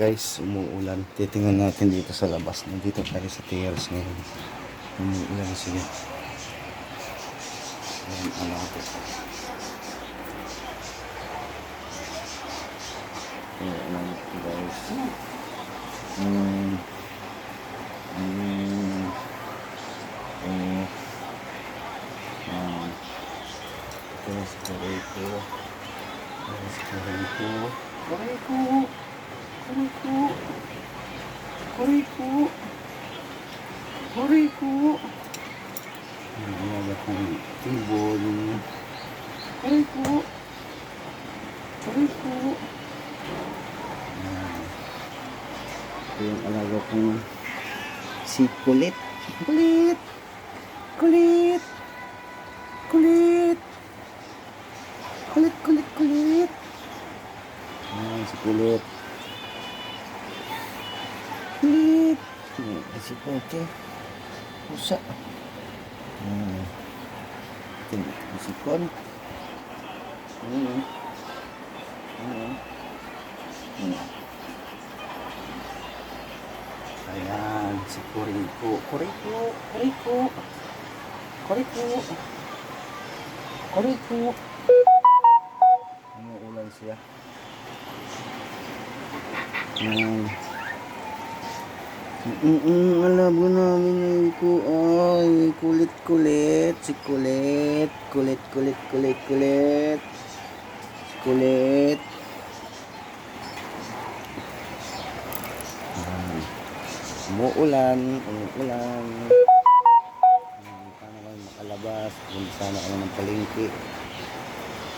Guys, umuulan. Titingnan natin dito sa labas. Nandito tayo sa terrace ngayon. Umuulan siya. Ayan, ano ito. Ayan, ano ito, guys. Mm. Mm. Mm. Ah. Ito si Correco. Ito si Correco. Correco! Correco! Correco! Correco! Ang alaga kong tibol. Correco! Correco! Ayan. Ito yung alaga kong si Kulit. Kulit! Kulit! Kulit! Kulit, kulit, kulit! Ayan, si Kulit. Kulit! Ayan, si Pote. Pusa. Ayan. Ito yung si Kon. Ayan. Ayan. Ayan. Ayan, si Kuriko. Kuriko, Kuriko. Kuriko. Kuriko. Umuulan siya. Ayan. Mm-mm, alam mo namin yun ko. Ay, kulit-kulit. Si kulit. Kulit, kulit, kulit, kulit. Si kulit. Umuulan, umuulan. Hindi pa naman makalabas. Hindi sana kami ng palengke.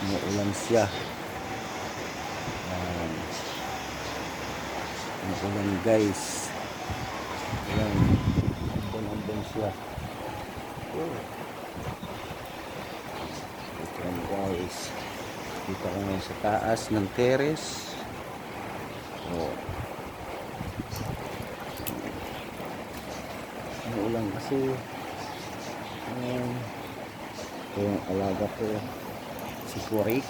Umuulan siya. Ayan. Umuulan guys. Ayan. Ambon-ambon siya. Oh. Ayan guys. Dito ako ngayon sa taas ng terrace. Oh. Umuulan kasi um, ito yung alaga ko si Kurik